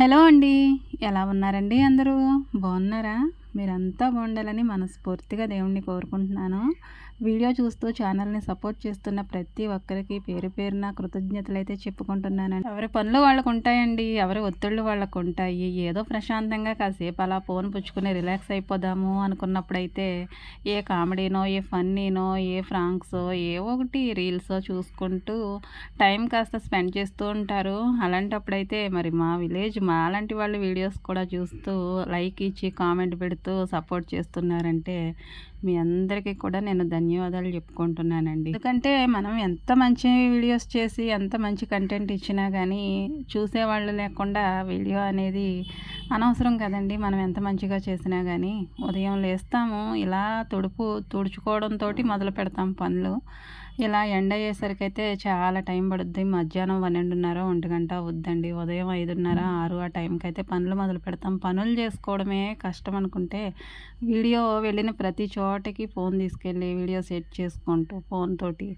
Hello అండి. ఎలా ఉన్నారండి అందరూ? బాగున్నారా? మీరంతా బాగుండాలని మనస్ఫూర్తిగా దేవుణ్ణి కోరుకుంటున్నాను. వీడియో చూస్తూ ఛానల్ని సపోర్ట్ చేస్తున్న ప్రతి ఒక్కరికి పేరు పేరున కృతజ్ఞతలు అయితే చెప్పుకుంటున్నానండి. ఎవరి పనులు వాళ్ళకు ఉంటాయండి ఎవరి ఒత్తిళ్ళు వాళ్ళకు ఉంటాయి ఏదో ప్రశాంతంగా కాసేపు అలా ఫోన్ పుచ్చుకుని రిలాక్స్ అయిపోదాము అనుకున్నప్పుడైతే ఏ కామెడీనో ఏ ఫన్నీనో ఏ ఫ్రాంక్సో ఏ ఒకటి రీల్సో చూసుకుంటూ టైం కాస్త స్పెండ్ చేస్తూ ఉంటారు. అలాంటప్పుడైతే మరి మా విలేజ్ మా లాంటి వాళ్ళు వీడియోస్ కూడా చూస్తూ లైక్ ఇచ్చి కామెంట్ పెడుతూ సపోర్ట్ చేస్తున్నారంటే మీ అందరికీ కూడా నేను ధన్యవాదాలు చెప్పుకుంటున్నానండి. ఎందుకంటే మనం ఎంత మంచి వీడియోస్ చేసి ఎంత మంచి కంటెంట్ ఇచ్చినా కానీ చూసేవాళ్ళు లేకుండా వీడియో అనేది అనవసరం కదండి. మనం ఎంత మంచిగా చేసినా కానీ ఉదయం లేస్తాము ఇలా తుడుపు తుడుచుకోవడంతో మొదలు పెడతాం పనులు. ఇలా ఎండ అయ్యేసరికి అయితే చాలా టైం పడుద్ది. మధ్యాహ్నం పన్నెండున్నర ఒంటి గంట వద్దండి ఉదయం ఐదున్నర ఆరు ఆ టైంకి అయితే పనులు మొదలు పెడతాం. పనులు చేసుకోవడమే కష్టం అనుకుంటే వీడియో వెళ్ళిన ప్రతి చోటకి ఫోన్ తీసుకెళ్ళి వీడియో సెట్ చేసుకుంటూ ఫోన్ తోటి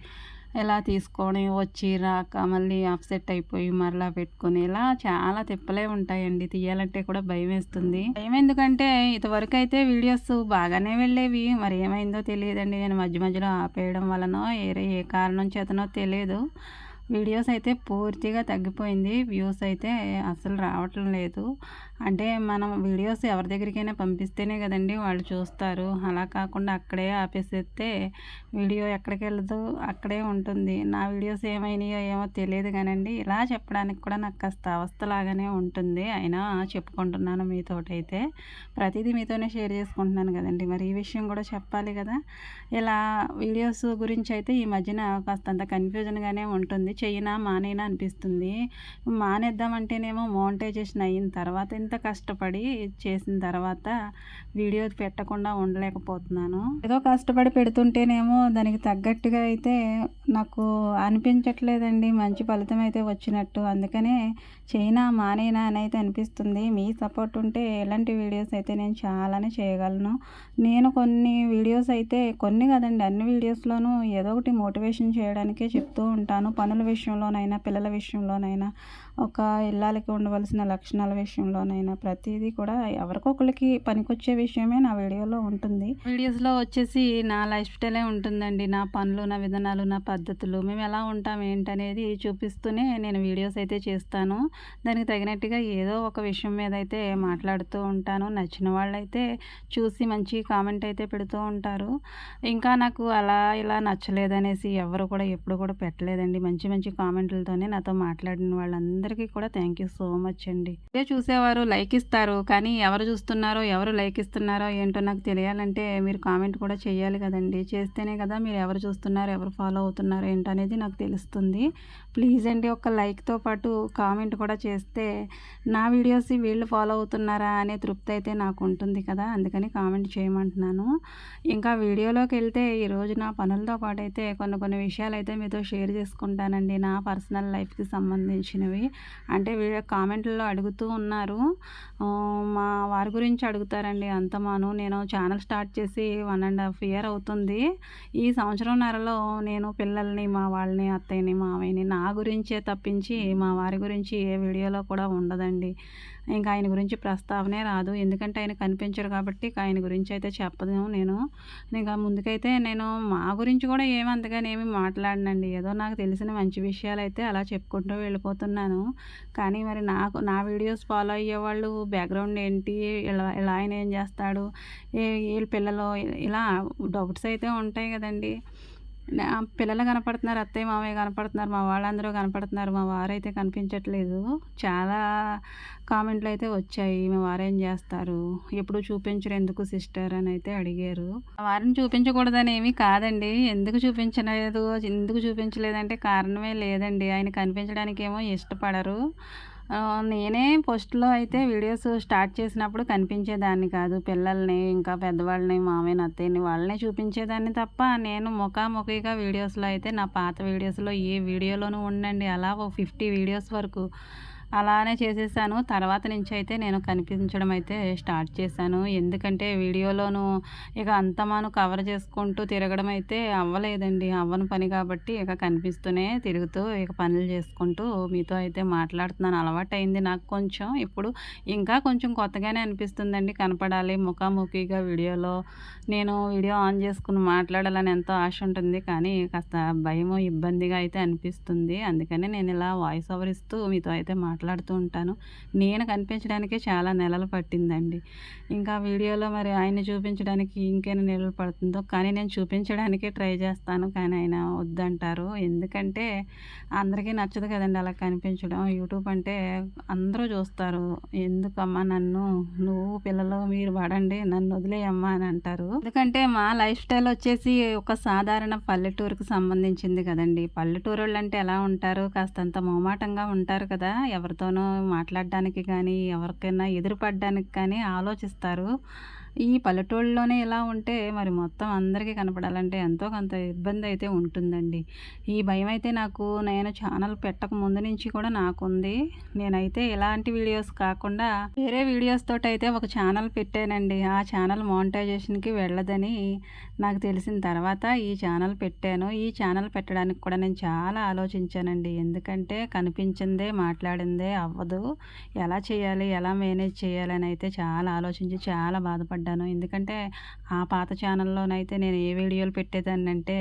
ఇలా తీసుకొని వచ్చి రాక మళ్ళీ అప్సెట్ అయిపోయి మరలా పెట్టుకొని ఇలా చాలా తిప్పలే ఉంటాయండి. తీయాలంటే కూడా భయం వేస్తుంది. భయం ఎందుకంటే ఇంతవరకు అయితే వీడియోస్ బాగానే వెళ్ళేవి. మరి ఏమైందో తెలియదండి. నేను మధ్య మధ్యలో ఆపేయడం వలనో ఏ ఏ కారణం చేతనో తెలియదు. వీడియోస్ అయితే పూర్తిగా తగ్గిపోయింది. వ్యూస్ అయితే అసలు రావటం లేదు. అంటే మనం వీడియోస్ ఎవరి దగ్గరికైనా పంపిస్తేనే కదండి వాళ్ళు చూస్తారు. అలా కాకుండా అక్కడే ఆపేసేస్తే వీడియో ఎక్కడికి వెళ్ళదు అక్కడే ఉంటుంది. నా వీడియోస్ ఏమైనాయో ఏమో తెలియదు కానండి. ఇలా చెప్పడానికి కూడా నాకు కాస్త అవస్థలాగానే ఉంటుంది. అయినా చెప్పుకుంటున్నాను మీతోటైతే. ప్రతిదీ మీతోనే షేర్ చేసుకుంటున్నాను కదండి. మరి ఈ విషయం కూడా చెప్పాలి కదా. ఇలా వీడియోస్ గురించి అయితే ఈ మధ్యన కాస్తంత కన్ఫ్యూజన్గానే ఉంటుంది. చేయనా మానేనా అనిపిస్తుంది. మానేద్దామంటేనేమో మోనిటైజేషన్ అయిన తర్వాత ఇంత కష్టపడి చేసిన తర్వాత వీడియో పెట్టకుండా ఉండలేకపోతున్నాను. ఏదో కష్టపడి పెడుతుంటేనేమో దానికి తగ్గట్టుగా అయితే నాకు అనిపించట్లేదండి. మంచి ఫలితం అయితే వచ్చినట్టు. అందుకనే చైనా మానేనా అని అయితే అనిపిస్తుంది. మీ సపోర్ట్ ఉంటే ఎలాంటి వీడియోస్ అయితే నేను చాలానే చేయగలను. నేను కొన్ని వీడియోస్ అయితే కొన్ని కదండి అన్ని వీడియోస్లోనూ ఏదో ఒకటి మోటివేషన్ చేయడానికే చెప్తూ ఉంటాను. పనులు విషయంలోనైనా పిల్లల విషయంలోనైనా ఒక ఇళ్ళకి ఉండవలసిన లక్షణాల విషయంలోనైనా ప్రతిదీ కూడా ఎవరికొకరికి పనికొచ్చే విషయమే నా వీడియోలో ఉంటుంది. వీడియోస్లో వచ్చేసి నా లైఫ్ స్టైలే ఉంటుందండి. నా పనులు నా విధానాలు నా పద్ధతులు మేము ఎలా ఉంటాం ఏంటనేది చూపిస్తూనే నేను వీడియోస్ అయితే చేస్తాను. దానికి తగినట్టుగా ఏదో ఒక విషయం మీద అయితే మాట్లాడుతూ ఉంటాను. నచ్చిన వాళ్ళైతే చూసి మంచి కామెంట్ అయితే పెడుతూ ఉంటారు. ఇంకా నాకు అలా ఇలా నచ్చలేదనేసి ఎవరు కూడా ఎప్పుడు కూడా పెట్టలేదండి. మంచి మంచి కామెంట్లతోనే నాతో మాట్లాడిన అందరికీ కూడా థ్యాంక్ యూ సో మచ్ అండి. ఇదే చూసేవారు లైక్ ఇస్తారు కానీ ఎవరు చూస్తున్నారో ఎవరు లైక్ ఇస్తున్నారో ఏంటో నాకు తెలియాలంటే మీరు కామెంట్ కూడా చేయాలి కదండి. చేస్తేనే కదా మీరు ఎవరు చూస్తున్నారు ఎవరు ఫాలో అవుతున్నారు ఏంటనేది నాకు తెలుస్తుంది. ప్లీజ్ అండి ఒక లైక్తో పాటు కామెంట్ కూడా చేస్తే నా వీడియోస్ వీళ్ళు ఫాలో అవుతున్నారా అనే తృప్తి అయితే నాకు ఉంటుంది కదా అందుకని కామెంట్ చేయమంటున్నాను. ఇంకా వీడియోలోకి వెళ్తే ఈరోజు నా పనులతో పాటు అయితే కొన్ని కొన్ని విషయాలు అయితే మీతో షేర్ చేసుకుంటానండి నా పర్సనల్ లైఫ్కి సంబంధించినవి. అంటే వీడియో కామెంట్లో అడుగుతూ ఉన్నారు. మా వారి గురించి అడుగుతారండి. అంతమాను నేను ఛానల్ స్టార్ట్ చేసి వన్ అండ్ హాఫ్ ఇయర్ అవుతుంది. ఈ సంవత్సరంన్నరలో నేను పిల్లల్ని మా వాళ్ళని అత్తయ్యని మావయ్యని నా గురించే తప్పించి మా వారి గురించి ఏ వీడియోలో కూడా ఉండదండి. ఇంకా ఆయన గురించి ప్రస్తావనే రాదు. ఎందుకంటే ఆయన కనిపించరు కాబట్టి ఆయన గురించి అయితే చెప్పదు నేను. ఇంకా ముందుకైతే నేను మా గురించి కూడా ఏమంతగానే ఏమి మాట్లాడనండి. ఏదో నాకు తెలిసిన మంచి విషయాలు అయితే అలా చెప్పుకుంటూ వెళ్ళిపోతున్నాను. కానీ మరి నాకు నా వీడియోస్ ఫాలో అయ్యే వాళ్ళు బ్యాక్గ్రౌండ్ ఏంటి? ఇలా ఇలా ఆయన ఏం చేస్తాడు? ఏ వీళ్ళ పిల్లలు ఇలా డౌట్స్ అయితే ఉంటాయి కదండి. పిల్లలు కనపడుతున్నారు అత్తయ్య మామయ్య కనపడుతున్నారు మా వాళ్ళందరూ కనపడుతున్నారు. మా వారైతే కనిపించట్లేదు. చాలా కామెంట్లు అయితే వచ్చాయి. మా వారేం చేస్తారు? ఎప్పుడు చూపించరు? ఎందుకు సిస్టర్? అని అయితే అడిగారు. వారిని చూపించకూడదని ఏమీ కాదండి. ఎందుకు చూపించలేదు? ఎందుకు చూపించలేదంటే కారణమే లేదండి. ఆయన కనిపించడానికి ఏమో ఇష్టపడరు. నేనే ఫస్ట్లో అయితే వీడియోస్ స్టార్ట్ చేసినప్పుడు కనిపించేదాన్ని కాదు. పిల్లల్ని ఇంకా పెద్దవాళ్ళని మామయ్య అత్తయ్యని వాళ్ళనే చూపించేదాన్ని తప్ప నేను ముఖాముఖిగా వీడియోస్లో అయితే నా పాత వీడియోస్లో ఏ వీడియోలోనూ ఉండండి అలా ఓ ఫిఫ్టీ వీడియోస్ వరకు అలానే చేసేసాను. తర్వాత నుంచి అయితే నేను కనిపించడం అయితే స్టార్ట్ చేశాను. ఎందుకంటే వీడియోలోను ఇక అంతమాను కవర్ చేసుకుంటూ తిరగడం అయితే అవ్వలేదండి. అవ్వని పని కాబట్టి ఇక కనిపిస్తూనే తిరుగుతూ ఇక పనులు చేసుకుంటూ మీతో అయితే మాట్లాడుతున్నాను. అలవాటు అయింది నాకు కొంచెం. ఇప్పుడు ఇంకా కొంచెం కొత్తగానే అనిపిస్తుందండి కనపడాలి. ముఖాముఖిగా వీడియోలో నేను వీడియో ఆన్ చేసుకుని మాట్లాడాలని ఎంతో ఆశ ఉంటుంది. కానీ కాస్త భయము ఇబ్బందిగా అయితే అనిపిస్తుంది. అందుకనే నేను ఇలా వాయిస్ ఓవర్ ఇస్తూ మీతో అయితే మాట్లాడుతూ ఉంటాను. నేను కనిపించడానికే చాలా నెలలు పట్టిందండి. ఇంకా వీడియోలో మరి ఆయన చూపించడానికి ఇంకేనా నెలలు పడుతుందో కానీ నేను చూపించడానికే ట్రై చేస్తాను కానీ ఆయన వద్దంటారు. ఎందుకంటే అందరికీ నచ్చదు కదండి అలా కనిపించడం. యూట్యూబ్ అంటే అందరూ చూస్తారు. ఎందుకమ్మా నన్ను? నువ్వు పిల్లలు మీరు పడండి నన్ను వదిలేయమ్మా అని అంటారు. ఎందుకంటే మా లైఫ్ స్టైల్ వచ్చేసి ఒక సాధారణ పల్లెటూరుకు సంబంధించింది కదండి. పల్లెటూరు వాళ్ళు అంటే ఎలా ఉంటారు? కాస్తంత మొహమాటంగా ఉంటారు కదా ఎవరితోనో మాట్లాడడానికి కానీ ఎవరికైనా ఎదురుపడడానికి కానీ ఆలోచిస్తారు. ఈ పల్లెటూళ్ళలోనే ఇలా ఉంటే మరి మొత్తం అందరికీ కనపడాలంటే ఎంతో కొంత ఇబ్బంది అయితే ఉంటుందండి. ఈ భయం అయితే నాకు నేను ఛానల్ పెట్టక ముందు నుంచి కూడా నాకుంది. నేనైతే ఇలాంటి వీడియోస్ కాకుండా వేరే వీడియోస్ తోటి అయితే ఒక ఛానల్ పెట్టానండి. ఆ ఛానల్ మానిటైజేషన్కి వెళ్ళదని నాకు తెలిసిన తర్వాత ఈ ఛానల్ పెట్టాను. ఈ ఛానల్ పెట్టడానికి కూడా నేను చాలా ఆలోచించానండి. ఎందుకంటే కనిపించిందే మాట్లాడిందే అవ్వదు. ఎలా చేయాలి ఎలా మేనేజ్ చేయాలని అయితే చాలా ఆలోచించి చాలా బాధపడ్డాను. బాధపడ్డాను. ఎందుకంటే ఆ పాత ఛానల్లోనైతే నేను ఏ వీడియోలు పెట్టేదాన్ని అంటే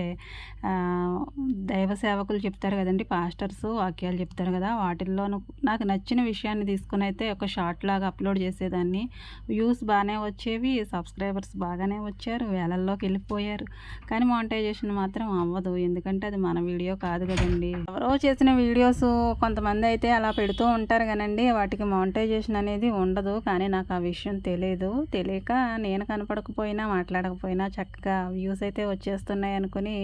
దైవ సేవకులు చెప్తారు కదండి పాస్టర్స్ వాక్యాలు చెప్తారు కదా వాటిల్లోనూ నాకు నచ్చిన విషయాన్ని తీసుకుని అయితే ఒక షార్ట్ లాగా అప్లోడ్ చేసేదాన్ని. వ్యూస్ బాగానే వచ్చేవి సబ్స్క్రైబర్స్ బాగానే వచ్చారు వేలల్లోకి వెళ్ళిపోయారు. కానీ మానిటైజేషన్ మాత్రం అవ్వదు. ఎందుకంటే అది మన వీడియో కాదు కదండి. ఎవరో చేసిన వీడియోస్ కొంతమంది అయితే అలా పెడుతూ ఉంటారు కానండి వాటికి మానిటైజేషన్ అనేది ఉండదు. కానీ నాకు ఆ విషయం తెలియదు తెలియక నేను కనపడకపోయినా మాట్లాడకపోయినా చక్కగా వ్యూస్ అయితే వచ్చేస్తున్నాయి అనుకుని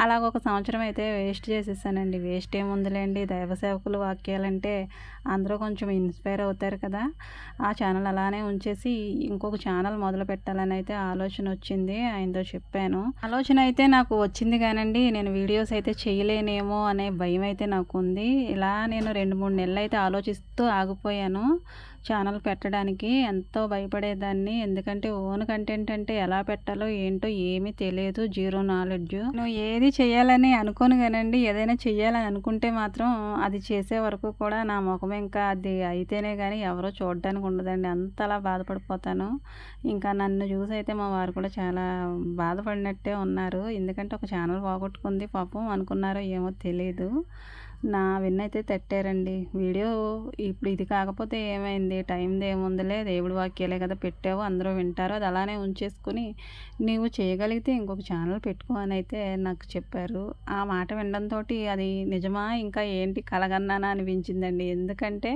అలాగ ఒక సంవత్సరం అయితే వేస్ట్ చేసేసానండి. వేస్ట్ ఏముందిలేండి దైవ సేవకులు వాక్యాలంటే అందరూ కొంచెం ఇన్స్పైర్ అవుతారు కదా. ఆ ఛానల్ అలానే ఉంచేసి ఇంకొక ఛానల్ మొదలు పెట్టాలని అయితే ఆలోచన వచ్చింది. ఆయనతో చెప్పాను. ఆలోచన అయితే నాకు వచ్చింది కానండి. నేను వీడియోస్ అయితే చేయలేనేమో అనే భయం అయితే నాకు ఉంది. ఇలా నేను రెండు మూడు నెలలు అయితే ఆలోచిస్తూ ఆగిపోయాను. ఛానల్ పెట్టడానికి ఎంతో భయపడేదాన్ని. ఎందుకంటే ఓన్ కంటెంట్ అంటే ఎలా పెట్టాలో ఏంటో ఏమీ తెలియదు. Zero knowledge. నువ్వు ఏది చేయాలని అనుకోను కానండి. ఏదైనా చేయాలని అనుకుంటే మాత్రం అది చేసే వరకు కూడా నా ముఖం ఇంకా అది అయితేనే కానీ ఎవరో చూడడానికి ఉండదండి. అంతలా బాధపడిపోతాను. ఇంకా నన్ను చూసి అయితే మా వారు కూడా చాలా బాధపడినట్టే ఉన్నారు. ఎందుకంటే ఒక ఛానల్ పోగొట్టుకుంది పాపం అనుకున్నారో ఏమో తెలియదు నా విన్నైతే తట్టారండి. వీడియో ఇప్పుడు ఇది కాకపోతే ఏమైంది? టైంది ఏముందిలే? దేవుడి వాక్యాలే కదా పెట్టావు అందరూ వింటారు. అది అలానే ఉంచేసుకుని నీవు చేయగలిగితే ఇంకొక ఛానల్ పెట్టుకో అని అయితే నాకు చెప్పారు. ఆ మాట వినడంతో అది నిజమా? ఇంకా ఏంటి కలగన్నానా అనిపించిందండి. ఎందుకంటే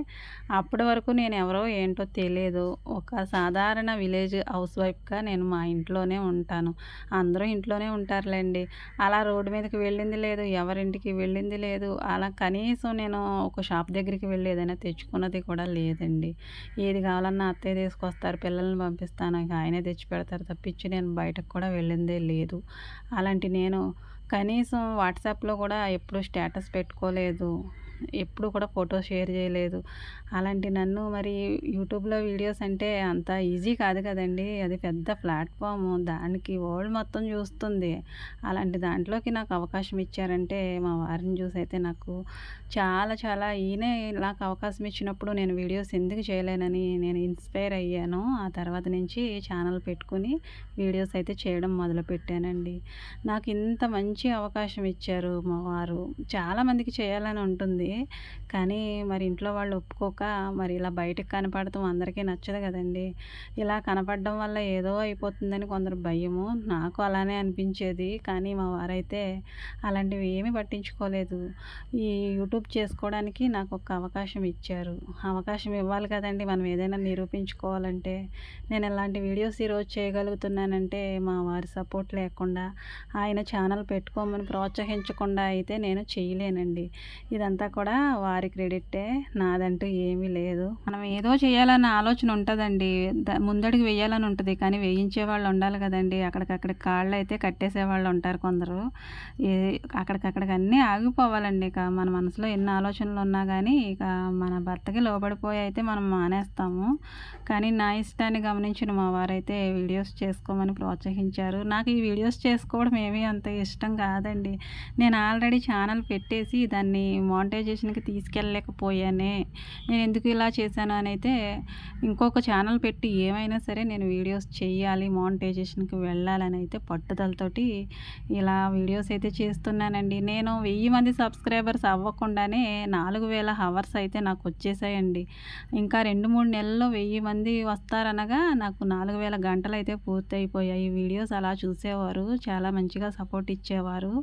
అప్పటి వరకు నేను ఎవరో ఏంటో తెలియదు. ఒక సాధారణ విలేజ్ హౌస్ వైఫ్గా నేను మా ఇంట్లోనే ఉంటాను. అందరూ ఇంట్లోనే ఉంటారులేండి. అలా రోడ్డు మీదకి వెళ్ళింది లేదు ఎవరింటికి వెళ్ళింది లేదు అలా కనీసం నేను ఒక షాప్ దగ్గరికి వెళ్ళి ఏదైనా తెచ్చుకున్నది కూడా లేదండి. ఏది కావాలన్నా అత్తయ్య తీసుకొస్తారు పిల్లల్ని పంపిస్తాను ఆయనే తెచ్చి పెడతారు తప్పించి నేను బయటకు కూడా వెళ్ళిందే లేదు. అలాంటి నేను కనీసం వాట్సాప్లో కూడా ఎప్పుడు స్టేటస్ పెట్టుకోలేదు. ఎప్పుడు కూడా ఫోటో షేర్ చేయలేదు. అలాంటి నన్ను మరి యూట్యూబ్లో వీడియోస్ అంటే అంత ఈజీ కాదు కదండి. అది పెద్ద ప్లాట్ఫామ్. దానికి వరల్డ్ మొత్తం చూస్తుంది. అలాంటి దాంట్లోకి నాకు అవకాశం ఇచ్చారంటే మా వారిని చూసి అయితే నాకు చాలా చాలా ఈయనే నాకు అవకాశం ఇచ్చినప్పుడు నేను వీడియోస్ ఎందుకు చేయలేనని నేను ఇన్స్పైర్ అయ్యాను. ఆ తర్వాత నుంచి ఛానల్ పెట్టుకుని వీడియోస్ అయితే చేయడం మొదలుపెట్టానండి నాకు ఇంత మంచి అవకాశం ఇచ్చారు మా వారు. చాలామందికి చేయాలని ఉంటుంది. కానీ మరి ఇంట్లో వాళ్ళు ఒప్పుకోక మరి ఇలా బయటకు కనపడటం అందరికీ నచ్చదు కదండి. ఇలా కనపడడం వల్ల ఏదో అయిపోతుందని కొందరు భయము. నాకు అలానే అనిపించేది. కానీ మా వారైతే అలాంటివి ఏమీ పట్టించుకోలేదు. ఈ యూట్యూబ్ చేసుకోవడానికి నాకు ఒక అవకాశం ఇచ్చారు. అవకాశం ఇవ్వాలి కదండి. మనం ఏదైనా నిరూపించుకోవాలంటే నేను ఇలాంటి వీడియోస్ ఈరోజు చేయగలుగుతున్నానంటే మా వారి సపోర్ట్ లేకుండా ఆయన ఛానల్ పెట్టుకోమని ప్రోత్సహించకుండా అయితే నేను చేయలేనండి. ఇదంతా కూడా వారి క్రెడిటే నాదంటూ ఏమీ లేదు. మనం ఏదో చేయాలన్న ఆలోచన ఉంటుందండి. ముందడికి వేయాలని ఉంటుంది. కానీ వేయించే వాళ్ళు ఉండాలి కదండి. అక్కడికక్కడ కాళ్ళు అయితే కట్టేసే వాళ్ళు ఉంటారు కొందరు. ఏ అక్కడికక్కడికి అన్నీ ఆగిపోవాలండి. ఇక మన మనసులో ఎన్ని ఆలోచనలు ఉన్నా కానీ ఇక మన భర్తకి లోబడిపోయి అయితే మనం మానేస్తాము. కానీ నా ఇష్టాన్ని గమనించిన మా వారైతే వీడియోస్ చేసుకోమని ప్రోత్సహించారు. నాకు ఈ వీడియోస్ చేసుకోవడం ఏమీ అంత ఇష్టం కాదండి. నేను ఆల్రెడీ ఛానల్ పెట్టేసి దాన్ని ఆర్గనైజేషన్కి తీసుకెళ్ళలేకపోయానే. నేను ఎందుకు ఇలా చేశాను అని అయితే ఇంకొక ఛానల్ పెట్టి ఏమైనా సరే నేను వీడియోస్ చేయాలి మానిటైజేషన్కి వెళ్ళాలని అయితే పట్టుదలతోటి ఇలా వీడియోస్ అయితే చేస్తున్నానండి. నేను వెయ్యి మంది సబ్స్క్రైబర్స్ అవ్వకుండానే నాలుగు వేల హవర్స్ అయితే నాకు వచ్చేసాయండి. ఇంకా రెండు మూడు నెలల్లో వెయ్యి మంది వస్తారనగా నాకు నాలుగు వేల గంటలు అయితే పూర్తయిపోయాయి వీడియోస్ అలా చూసేవారు చాలా మంచిగా సపోర్ట్ ఇచ్చేవారు.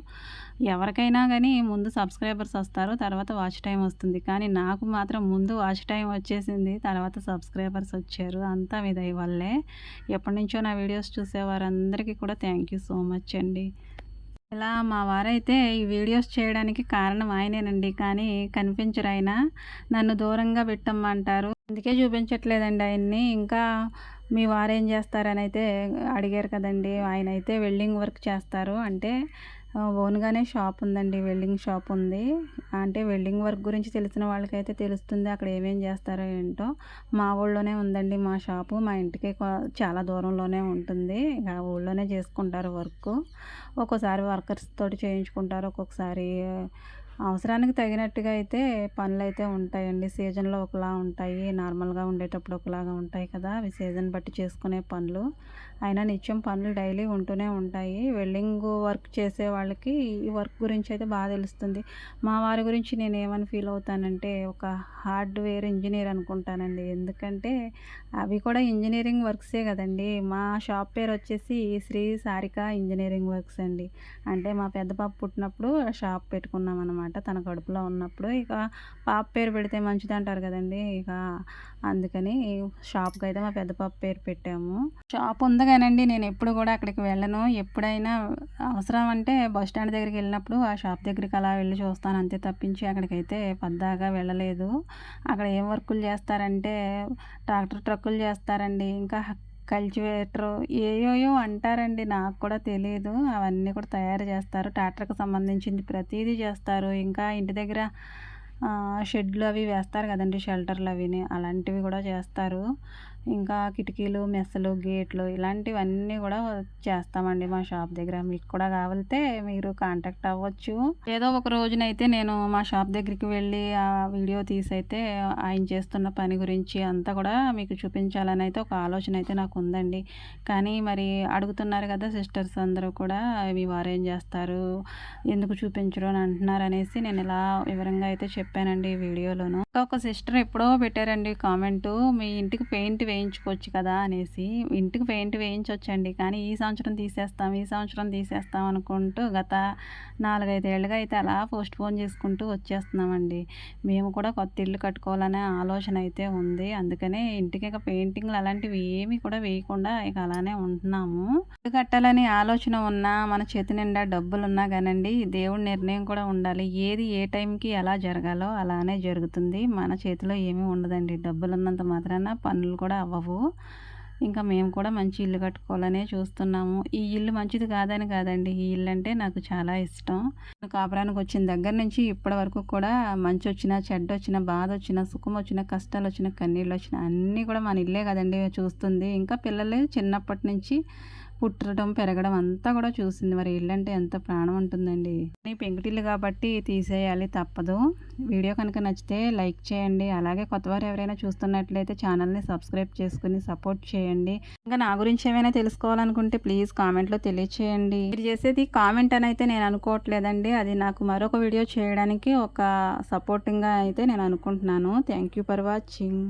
ఎవరికైనా కానీ ముందు సబ్స్క్రైబర్స్ వస్తారు తర్వాత వాచ్ టైం వస్తుంది. కానీ నాకు మాత్రం ముందు వాచ్ టైం వచ్చేసింది. తర్వాత సబ్స్క్రైబర్స్ వచ్చారు. అంతా మీ దయ వల్లే. ఎప్పటి నుంచో నా వీడియోస్ చూసేవారందరికీ కూడా థ్యాంక్ యూ సో మచ్ అండి. ఇలా మా వారైతే ఈ వీడియోస్ చేయడానికి కారణం ఆయనేనండి. కానీ కనిపించరు ఆయన. నన్ను దూరంగా పెట్టమ్మంటారు అందుకే చూపించట్లేదండి ఆయన్ని. ఇంకా మీ వారేం చేస్తారని అయితే అడిగారు కదండి. ఆయన అయితే వెల్డింగ్ వర్క్ చేస్తారు. అంటే ఓన్గానే షాప్ ఉందండి వెల్డింగ్ షాప్ ఉంది. అంటే వెల్డింగ్ వర్క్ గురించి తెలిసిన వాళ్ళకైతే తెలుస్తుంది అక్కడ ఏమేం చేస్తారో ఏంటో. మా ఊళ్ళోనే ఉందండి మా షాపు. మా ఇంటికి చాలా దూరంలోనే ఉంటుంది. ఆ ఊళ్ళోనే చేసుకుంటారు వర్క్. ఒక్కోసారి వర్కర్స్ తోటి చేయించుకుంటారు ఒక్కొక్కసారి అవసరానికి తగినట్టుగా అయితే పనులు అయితే ఉంటాయండి. సీజన్లో ఒకలా ఉంటాయి నార్మల్గా ఉండేటప్పుడు ఒకలాగా ఉంటాయి కదా. అవి సీజన్ బట్టి చేసుకునే పనులు. అయినా నిత్యం పనులు డైలీ ఉంటూనే ఉంటాయి. వెల్డింగ్ వర్క్ చేసే వాళ్ళకి ఈ వర్క్ గురించి అయితే బాగా తెలుస్తుంది. మా వారి గురించి నేను ఏమని ఫీల్ అవుతానంటే ఒక హార్డ్వేర్ ఇంజనీర్ అనుకుంటానండి. ఎందుకంటే అవి కూడా ఇంజనీరింగ్ వర్క్సే కదండి. మా షాప్ పేరు వచ్చేసి శ్రీ సారిక ఇంజనీరింగ్ వర్క్స్ అండి. అంటే మా పెద్ద పాప పుట్టినప్పుడు షాప్ పెట్టుకున్నాం అనమాట తన కడుపులో ఉన్నప్పుడు. ఇక పాప పేరు పెడితే మంచిది అంటారు కదండి. ఇక అందుకని షాప్కి అయితే మా పెద్ద పాప పేరు పెట్టాము. షాప్ ఉంది కానండి నేను ఎప్పుడు కూడా అక్కడికి వెళ్ళను. ఎప్పుడైనా అవసరం అంటే బస్ స్టాండ్ దగ్గరికి వెళ్ళినప్పుడు ఆ షాప్ దగ్గరికి అలా వెళ్ళి చూస్తాను. అంతే తప్పించి అక్కడికైతే పద్దాగా వెళ్ళలేదు. అక్కడ ఏం వర్కులు చేస్తారంటే ట్రాక్టర్ ట్రక్కులు చేస్తారండి. ఇంకా కల్టివేటర్ ఏయోయో అంటారండి. నాకు కూడా తెలియదు అవన్నీ కూడా తయారు చేస్తారు. ట్రాక్టర్కి సంబంధించింది ప్రతిదీ చేస్తారు. ఇంకా ఇంటి దగ్గర షెడ్లు అవి వేస్తారు కదండి. షెల్టర్లు అవిని. అలాంటివి కూడా చేస్తారు. ఇంకా కిటికీలు మెస్సలు గేట్లు ఇలాంటివన్నీ కూడా చేస్తామండి మా షాప్ దగ్గర. మీకు కూడా కావాలితే మీరు కాంటాక్ట్ అవ్వచ్చు. ఏదో ఒక రోజునైతే నేను మా షాప్ దగ్గరికి వెళ్ళి ఆ వీడియో తీసి అయితే ఆయన చేస్తున్న పని గురించి అంతా కూడా మీకు చూపించాలని అయితే ఒక ఆలోచన అయితే నాకు ఉందండి. కానీ మరి అడుగుతున్నారు కదా సిస్టర్స్ అందరూ కూడా మీ వారు ఏం చేస్తారు? ఎందుకు చూపించరు అని అంటున్నారు అనేసి నేను ఇలా వివరంగా అయితే చెప్పానండి ఈ వీడియోలోను. ఒక సిస్టర్ ఎప్పుడో పెట్టారండి కామెంటు మీ ఇంటికి పెయింట్ వేయించుకోవచ్చు కదా అనేసి ఇంటికి పెయింట్ వేయించవచ్చండి కానీ ఈ సంవత్సరం తీసేస్తాం ఈ సంవత్సరం తీసేస్తాం అనుకుంటూ గత నాలుగైదేళ్ళుగా అయితే అలా పోస్ట్ పోన్ చేసుకుంటూ వచ్చేస్తున్నామండి. మేము కూడా కొత్త ఇల్లు కట్టుకోవాలనే ఆలోచన అయితే ఉంది. అందుకనే ఇంటికి ఇక పెయింటింగ్లు అలాంటివి ఏమీ కూడా వేయకుండా ఇక అలానే ఉంటున్నాము. ఇల్లు కట్టాలని ఆలోచన ఉన్నా మన చేతి నిండా డబ్బులు ఉన్నా కానండి దేవుడి నిర్ణయం కూడా ఉండాలి. ఏది ఏ టైంకి ఎలా జరగాలో అలానే జరుగుతుంది. మన చేతిలో ఏమీ ఉండదండి. డబ్బులు ఉన్నంత మాత్రాన పనులు కూడా అవ్వవు. ఇంకా మేము కూడా మంచి ఇల్లు కట్టుకోవాలనే చూస్తున్నాము. ఈ ఇల్లు మంచిది కాదని కాదండి. ఈ ఇల్లు అంటే నాకు చాలా ఇష్టం. కాపురానికి వచ్చిన దగ్గర నుంచి ఇప్పటి వరకు కూడా మంచి వచ్చినా చెడ్డ వచ్చినా బాధ వచ్చినా సుఖం వచ్చినా కష్టాలు వచ్చినా కన్నీళ్ళు వచ్చినా అన్నీ కూడా మన ఇల్లే కదండి చూస్తుంది. ఇంకా పిల్లలే చిన్నప్పటి నుంచి పుట్టడం పెరగడం అంతా కూడా చూసింది. మరి ఇల్లు అంటే ఎంత ప్రాణం ఉంటుందండి. పెంకుటిల్లు కాబట్టి తీసేయాలి తప్పదు. వీడియో కనుక నచ్చితే లైక్ చేయండి. అలాగే కొత్తవారు ఎవరైనా చూస్తున్నట్లయితే ఛానల్ని సబ్స్క్రైబ్ చేసుకుని సపోర్ట్ చేయండి. ఇంకా నా గురించి ఏమైనా తెలుసుకోవాలనుకుంటే ప్లీజ్ కామెంట్లో తెలియచేయండి. మీరు చేసేది కామెంట్ అని అయితే నేను అనుకోవట్లేదండి. అది నాకు మరొక వీడియో చేయడానికి ఒక సపోర్టింగ్గా అయితే నేను అనుకుంటున్నాను. Thank you for watching.